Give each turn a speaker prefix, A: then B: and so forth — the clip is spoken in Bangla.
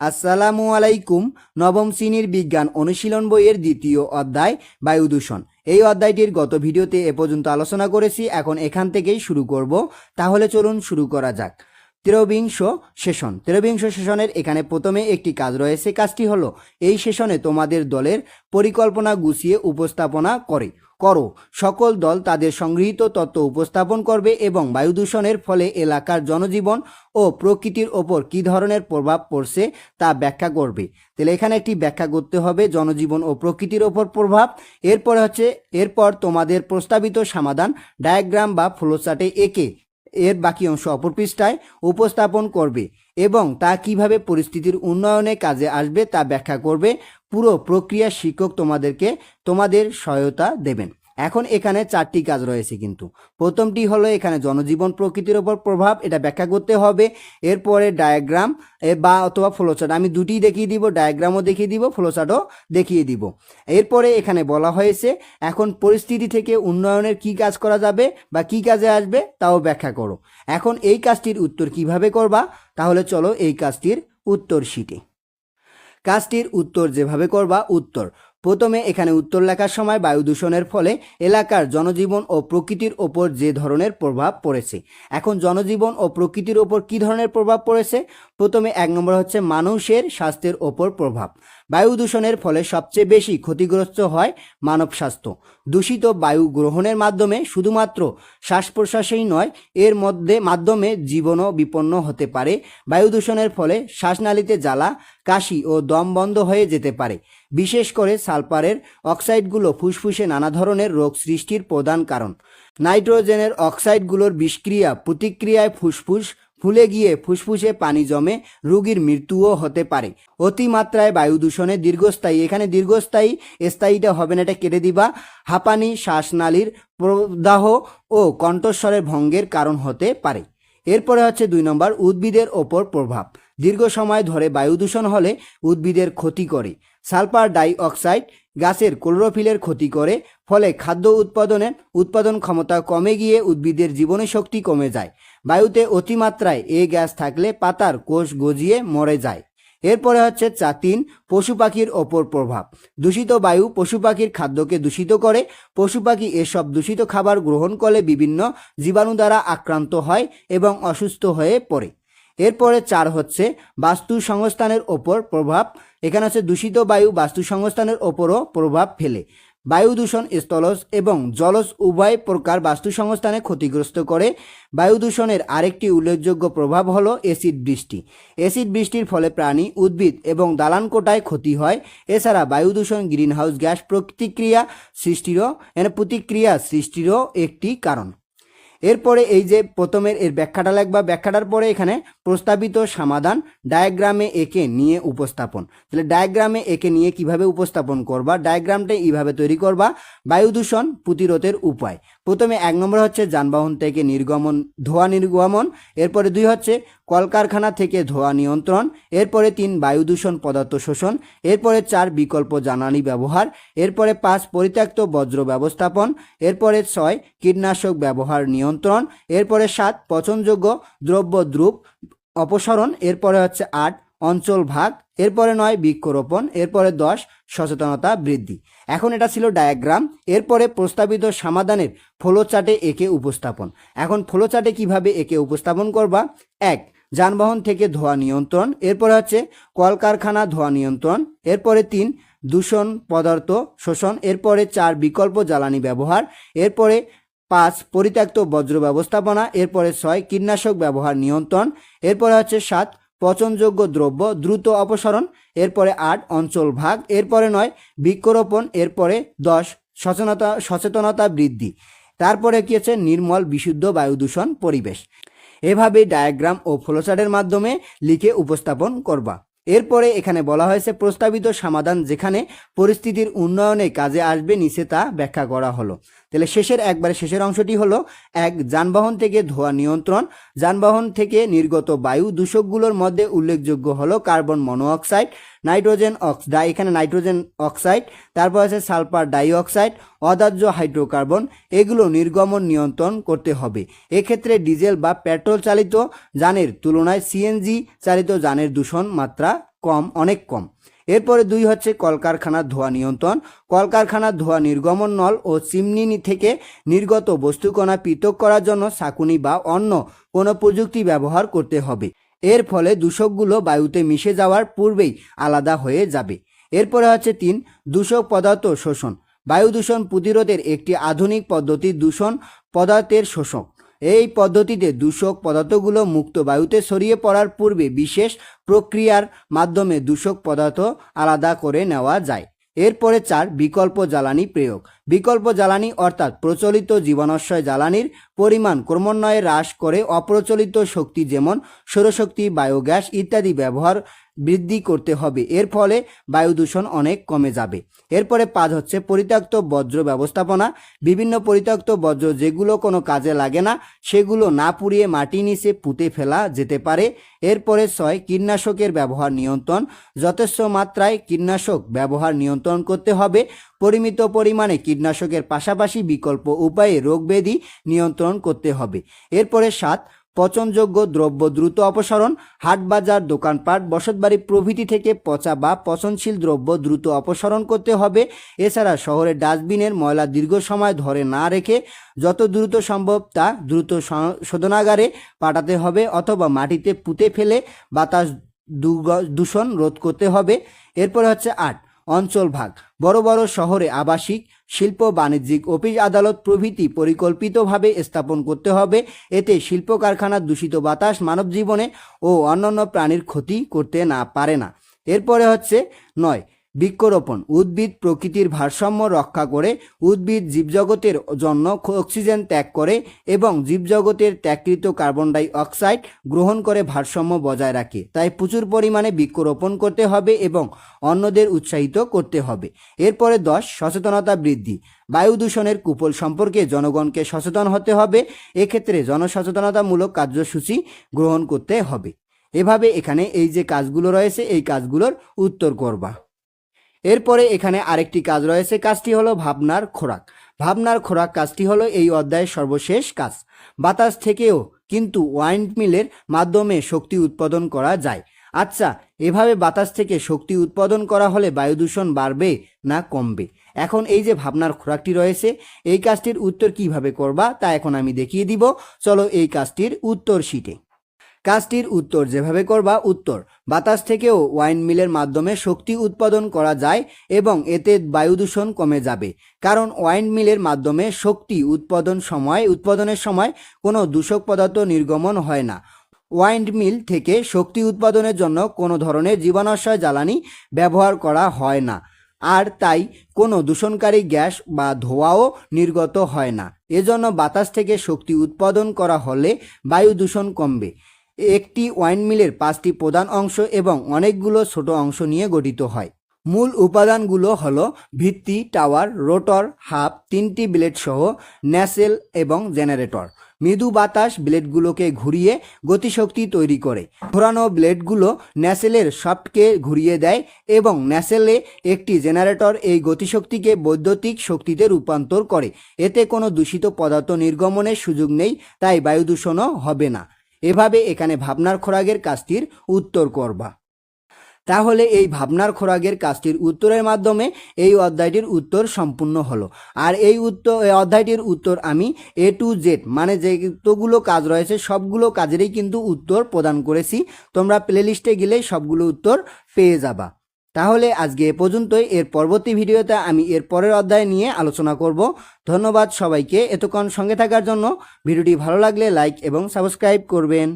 A: আসসালামু আলাইকুম, নবম শ্রেণির বিজ্ঞান অনুশীলন বইয়ের দ্বিতীয় অধ্যায়, বায়ু দূষণ। এই অধ্যায়টির গত ভিডিওতে এ পর্যন্ত আলোচনা করেছি, এখন এখান থেকেই শুরু করব। তাহলে চলুন শুরু করা যাক। ত্রয়োবিংশ সেশন। ত্রয়োবিংশ সেশনের এখানে প্রথমে একটি কাজ রয়েছে, কাজটি হলো এই সেশনে তোমাদের দলের পরিকল্পনা গুছিয়ে উপস্থাপনা করে, করো। সকল দল তাদের সংগৃহীত তত্ত্ব উপস্থাপন করবে এবং বায়ু দূষণের ফলে এলাকার জনজীবন ও প্রকৃতির ওপর কী ধরনের প্রভাব পড়ছে তা ব্যাখ্যা করবে। তাহলে এখানে একটি ব্যাখ্যা করতে হবে, জনজীবন ও প্রকৃতির ওপর প্রভাব। এরপর হচ্ছে, এরপর তোমাদের প্রস্তাবিত সমাধান ডায়াগ্রাম বা ফ্লোচার্টে এঁকে এর বাকি অংশ অপর পৃষ্ঠায় উপস্থাপন করবে এবং তা কীভাবে পরিস্থিতির উন্নয়নে কাজে আসবে তা ব্যাখ্যা করবে। পুরো প্রক্রিয়া শিক্ষক তোমাদেরকে, তোমাদের সহায়তা দেবেন। এখন এখানে চারটি কাজ রয়েছে কিন্তু। প্রথমটি হলো এখানে জনজীবন প্রকৃতির ওপর প্রভাব, এটা ব্যাখ্যা করতে হবে। এরপরে ডায়াগ্রাম বা অথবা ফ্লোচার্ট আমি দুটিই দেখিয়ে দিব ডায়াগ্রামও দেখিয়ে দিব ফ্লোচার্টও দেখিয়ে দিব। এরপরে এখানে বলা হয়েছে, এখন পরিস্থিতি থেকে উন্নয়নের কি কাজ করা যাবে বা কি কাজে আসবে তাও ব্যাখ্যা করো। এখন এই কাজটির উত্তর কীভাবে করবা? তাহলে চলো এই কাজটির উত্তর শিটে কাজটির উত্তর যেভাবে করবা, উত্তর। প্রথমে এখানে উত্তর লেখার সময় বায়ু দূষণের ফলে এলাকার জনজীবন ও প্রকৃতির ওপর যে ধরনের প্রভাব পড়েছে। এখন জনজীবন ও প্রকৃতির ওপর কি ধরনের প্রভাব পড়েছে? প্রথমে এক নম্বর হচ্ছে মানুষের স্বাস্থ্যের ওপর প্রভাব। বায়ু দূষণের ফলে সবচেয়ে বেশি ক্ষতিগ্রস্ত হয় মানব স্বাস্থ্য। দূষিত বায়ু গ্রহণের মাধ্যমে শুধুমাত্র শ্বাস প্রশ্বাসেই নয়, এর মধ্যে মাধ্যমে জীবনও বিপন্ন হতে পারে। বায়ু দূষণের ফলে শ্বাসনালীতে জ্বালা, কাশি ও দম বন্ধ হয়ে যেতে পারে। বিশেষ করে সালফারের অক্সাইডগুলো ফুসফুসে নানা ধরনের রোগ সৃষ্টির প্রধান কারণ। নাইট্রোজেনের অক্সাইডগুলোর বিষক্রিয়া, প্রতিক্রিয়ায় ফুসফুস ফুলে গিয়ে ফুসফুসে পানি জমে রোগীর মৃত্যুও হতে পারে। অতিমাত্রায় বায়ু দূষণে দীর্ঘস্থায়ী। এখানে দীর্ঘস্থায়ী স্থায়ীটা হবে না, এটা কেটে দিবা। হাঁপানি, শ্বাসনালীর প্রদাহ ও কণ্ঠস্বরের ভঙ্গের কারণ হতে পারে। এরপরে হচ্ছে দুই নম্বর, উদ্ভিদের ওপর প্রভাব। দীর্ঘ সময় ধরে বায়ু দূষণ হলে উদ্ভিদের ক্ষতি করে। সালফার ডাই অক্সাইড গাছের ক্লোরোফিলের ক্ষতি করে, ফলে খাদ্য উৎপাদনের উৎপাদন ক্ষমতা কমে গিয়ে উদ্ভিদের জীবনী শক্তি কমে যায়। বায়ুতে অতিমাত্রায় এ গ্যাস থাকলে পাতার কোষ গজিয়ে মরে যায়। এরপরে হচ্ছে চা তিন পশু পাখির ওপর প্রভাব। দূষিত বায়ু পশু পাখির খাদ্যকে দূষিত করে। পশু পাখি এসব দূষিত খাবার গ্রহণ করলে বিভিন্ন জীবাণু দ্বারা আক্রান্ত হয় এবং অসুস্থ হয়ে পড়ে। এরপরে চার হচ্ছে বাস্তু সংস্থানের ওপর প্রভাব। এখানে হচ্ছে দূষিত বায়ু বাস্তু সংস্থানের ওপরও প্রভাব ফেলে। বায়ু দূষণ স্থলজ এবং জলজ উভয় প্রকার বাস্তু সংস্থানে ক্ষতিগ্রস্ত করে। বায়ু দূষণের আরেকটি উল্লেখযোগ্য প্রভাব হলো অ্যাসিড বৃষ্টি। অ্যাসিড বৃষ্টির ফলে প্রাণী, উদ্ভিদ এবং দালানকোটায় ক্ষতি হয়। এছাড়া বায়ু দূষণ, গ্রিনহাউস গ্যাস প্রতিক্রিয়া সৃষ্টিরও প্রতিক্রিয়া সৃষ্টিরও একটি কারণ। এরপরে এই যে প্রথমের এর ব্যাখ্যাটা লাগবা, ব্যাখ্যাটার পরে এখানে প্রস্তাবিত সমাধান ডায়াগ্রামে একে নিয়ে উপস্থাপন। তাহলে ডায়াগ্রামে একে নিয়ে কীভাবে উপস্থাপন করবা? ডায়াগ্রামটা এইভাবে তৈরি করবা বায়ু দূষণ প্রতিরোধের উপায়। প্রথমে এক নম্বর হচ্ছে যানবাহন থেকে নির্গমন, ধোঁয়া নির্গমন, এরপরে দুই হচ্ছে কলকারখানা থেকে ধোঁয়া নিয়ন্ত্রণ, এরপরে তিন বায়ু দূষণ পদার্থ শোষণ, এরপরে চার বিকল্প জ্বালানি ব্যবহার, এরপরে পাঁচ পরিত্যক্ত বজ্র ব্যবস্থাপন, এরপরে ছয় কীটনাশক ব্যবহার নিয়ন্ত্রণ, এরপরে সাত পচনযোগ্য দ্রব্য দ্রুপ অপসরণ, এরপরে হচ্ছে আট অঞ্চল ভাগ, এরপরে নয় বৃক্ষরোপণ, এরপরে দশ সচেতনতা বৃদ্ধি। এখন এটা ছিল ডায়াগ্রাম, এরপরে প্রস্তাবিত সমাধানের ফ্লোচার্টে একে উপস্থাপন। এখন ফ্লোচার্টে কীভাবে একে উপস্থাপন করবা? এক, যানবাহন থেকে ধোঁয়া নিয়ন্ত্রণ, এরপরে হচ্ছে কলকারখানা ধোঁয়া নিয়ন্ত্রণ, এরপরে তিন, দূষণ পদার্থ শোষণ, এরপরে চার, বিকল্প জ্বালানি ব্যবহার, এরপরে পাঁচ, পরিত্যক্ত বজ্র ব্যবস্থাপনা, এরপরে ছয়, কীটনাশক ব্যবহার নিয়ন্ত্রণ, এরপরে হচ্ছে সাত পচনযোগ্য দ্রব্য দ্রুত অপসারণ, এরপরে আট, অঞ্চল ভাগ, এরপরে নয়, বৃক্ষরোপণ, এরপরে দশ, সচেতনতা সচেতনতা বৃদ্ধি। তারপরে কি হচ্ছে? নির্মল, বিশুদ্ধ বায়ু দূষণ পরিবেশ। এভাবে ডায়াগ্রাম ও ফ্লোচার্টের মাধ্যমে লিখে উপস্থাপন করবা। এরপরে এখানে বলা হয়েছে, প্রস্তাবিত সমাধান যেখানে পরিস্থিতির উন্নয়নে কাজে আসবে নিচে তা ব্যাখ্যা করা হলো। তাহলে শেষের, একবারে শেষের অংশটি হলো, এক, যানবাহন থেকে ধোয়া নিয়ন্ত্রণ। যানবাহন থেকে নির্গত বায়ু দূষকগুলোর মধ্যে উল্লেখযোগ্য হলো কার্বন মনোঅক্সাইড নাইট্রোজেন অক্সাইড এখানে নাইট্রোজেন অক্সাইড, তারপর আছে সালফার ডাইঅক্সাইড অদাহ্য হাইড্রোকার্বন, এগুলো নির্গমন নিয়ন্ত্রণ করতে হবে। এক্ষেত্রে ডিজেল বা পেট্রোল চালিত যানের তুলনায় সিএনজি চালিত যানের দূষণ মাত্রা কম, অনেক কম। এরপরে দুই হচ্ছে কলকারখানার ধোঁয়া নিয়ন্ত্রণ। কলকারখানার ধোঁয়া নির্গমন নল ও চিমনি থেকে নির্গত বস্তুকণা পৃথক করার জন্য শাকুনি বা অন্য কোনো প্রযুক্তি ব্যবহার করতে হবে। এর ফলে দূষকগুলো বায়ুতে মিশে যাওয়ার পূর্বেই আলাদা হয়ে যাবে। এরপরে হচ্ছে তিন, দূষক পদার্থ শোষণ। বায়ু দূষণ প্রতিরোধের একটি আধুনিক পদ্ধতি দূষণ পদার্থের শোষণ। এই পদ্ধতিতে দূষক পদার্থগুলো মুক্ত বায়ুতে ছড়িয়ে পড়ার পূর্বে বিশেষ প্রক্রিয়ার মাধ্যমে দূষক পদার্থ আলাদা করে নেওয়া যায়। এরপরে চার, বিকল্প জ্বালানি প্রয়োগ। বিকল্প জ্বালানি অর্থাৎ প্রচলিত জীবনাশ্রয় জ্বালানির পরিমাণ ক্রমান্বয়ে হ্রাস করে অপ্রচলিত শক্তি যেমন সৌরশক্তি, বায়োগ্যাস ইত্যাদি ব্যবহার বৃদ্ধি করতে হবে। এর ফলে বায়ু দূষণ অনেক কমে যাবে। এরপরে পাঁচ হচ্ছে পরিত্যক্ত বজ্র ব্যবস্থাপনা। বিভিন্ন পরিত্যক্ত বজ্র যেগুলো কোনো কাজে লাগে না, সেগুলো না পুড়িয়ে মাটি নিচে পুঁতে ফেলা যেতে পারে। এরপরে ছয়, কীটনাশকের ব্যবহার নিয়ন্ত্রণ। যথেষ্ট মাত্রায় কীটনাশক ব্যবহার নিয়ন্ত্রণ করতে হবে। পরিমিত পরিমাণে কীটনাশকের পাশাপাশি বিকল্প উপায়ে রোগব্যাধি নিয়ন্ত্রণ করতে হবে। এরপরে সাত পচনযোগ্য দ্রব্য দ্রুত অপসারণ হাটবাজার দোকানপাট, বসতবাড়ি প্রভৃতি থেকে পচা বা পচনশীল দ্রব্য দ্রুত অপসারণ করতে হবে। এছাড়া শহরের ডাস্টবিনের ময়লা দীর্ঘ সময় ধরে না রেখে যত দ্রুত সম্ভব তা দ্রুত শোধনাগারে পাঠাতে হবে অথবা মাটিতে পুঁতে ফেলে বাতাস দূষণ রোধ করতে হবে। এরপরে হচ্ছে আট। অঞ্চল ভাগ। বড় বড় শহরে আবাসিক, শিল্প, বাণিজ্যিক অফিস, আদালত প্রভৃতি পরিকল্পিতভাবে স্থাপন করতে হবে। এতে শিল্প কারখানার দূষিত বাতাস মানব জীবনে ও অন্যান্য প্রাণীর ক্ষতি করতে না পারে না। এরপরে হচ্ছে নয় বৃক্ষরোপণ, উদ্ভিদ প্রকৃতির ভারসাম্য রক্ষা করে, উদ্ভিদ জীবজগতের জন্য অক্সিজেন ত্যাগ করে এবং জীবজগতের ত্যাগকৃত কার্বন ডাই অক্সাইড গ্রহণ করে ভারসাম্য বজায় রাখে। তাই প্রচুর পরিমাণে বৃক্ষরোপণ করতে হবে এবং অন্যদের উৎসাহিত করতে হবে। এরপরে দশ, সচেতনতা বৃদ্ধি। বায়ু দূষণের কুপল সম্পর্কে জনগণকে সচেতন হতে হবে। এক্ষেত্রে জনসচেতনতামূলক কার্যসূচি গ্রহণ করতে হবে। এভাবে এখানে এই যে কাজগুলো রয়েছে, এই কাজগুলোর উত্তর করবা। এরপরে এখানে আরেকটি কাজ রয়েছে, কাজটি হলো ভাবনার খোরাক। ভাবনার খোরাক কাজটি হলো এই অধ্যায়ের সর্বশেষ কাজ। বাতাস থেকেও কিন্তু ওয়াইন্ড মিলের মাধ্যমে শক্তি উৎপাদন করা যায়। আচ্ছা এভাবে বাতাস থেকে শক্তি উৎপাদন করা হলে বায়ু দূষণ বাড়বে না কমবে? এখন এই যে ভাবনার খোরাকটি রয়েছে, এই কাজটির উত্তর কীভাবে করবা তা এখন আমি দেখিয়ে দিব। চলো এই কাজটির উত্তর শিটে কাজটির উত্তর যেভাবে করবা, উত্তর। বাতাস থেকেও ওয়াইন মিলের মাধ্যমে শক্তি উৎপাদন করা যায় এবং এতে বায়ু দূষণ কমে যাবে। কারণ ওয়াইন মিলের মাধ্যমে শক্তি উৎপাদন সময়, উৎপাদনের সময় কোনো দূষক পদার্থ নির্গমন হয় না। ওয়াইন্ড মিল থেকে শক্তি উৎপাদনের জন্য কোনো ধরনের জীবাণাশয় জ্বালানি ব্যবহার করা হয় না। আর তাই কোনো দূষণকারী গ্যাস বা ধোঁয়াও নির্গত হয় না। এজন্য বাতাস থেকে শক্তি উৎপাদন করা হলে বায়ু দূষণ কমবে। একটি ওয়াইন মিলের পাঁচটি প্রধান অংশ এবং অনেকগুলো ছোট অংশ নিয়ে গঠিত হয়। মূল উপাদানগুলো হলো ভিত্তি, টাওয়ার, রোটর হাব তিনটি ব্লেড সহ ন্যাসেল এবং জেনারেটর। মৃদু বাতাস ব্লেডগুলোকে ঘুরিয়ে গতিশক্তি তৈরি করে। ঘোরানো ব্লেডগুলো ন্যাসেলের সফটকে ঘুরিয়ে দেয় এবং ন্যাসেলে একটি জেনারেটর এই গতিশক্তিকে বৈদ্যুতিক শক্তিতে রূপান্তর করে। এতে কোনো দূষিত পদার্থ নির্গমনের সুযোগ নেই, তাই বায়ু দূষণও হবে না। এভাবে এখানে ভাবনার খোরাগের কাজটির উত্তর করবা। তাহলে এই ভাবনার খোরাগের কাজটির উত্তরের মাধ্যমে এই অধ্যায়টির উত্তর সম্পূর্ণ হলো। আর এই উত্তর অধ্যায়টির উত্তর আমি এ টু জেড মানে যেগুলো কাজ রয়েছে, সবগুলো কাজেরই কিন্তু উত্তর প্রদান করেছি। তোমরা প্লেলিস্টে গেলে সবগুলো উত্তর পেয়ে যাবা। তাহলে আজকে এ পর্যন্তই। এর পরবর্তী ভিডিওতে আমি এর পরের অধ্যায় নিয়ে আলোচনা করব। ধন্যবাদ সবাইকে এতক্ষণ সঙ্গে থাকার জন্য। ভিডিওটি ভালো লাগলে লাইক এবং সাবস্ক্রাইব করবেন।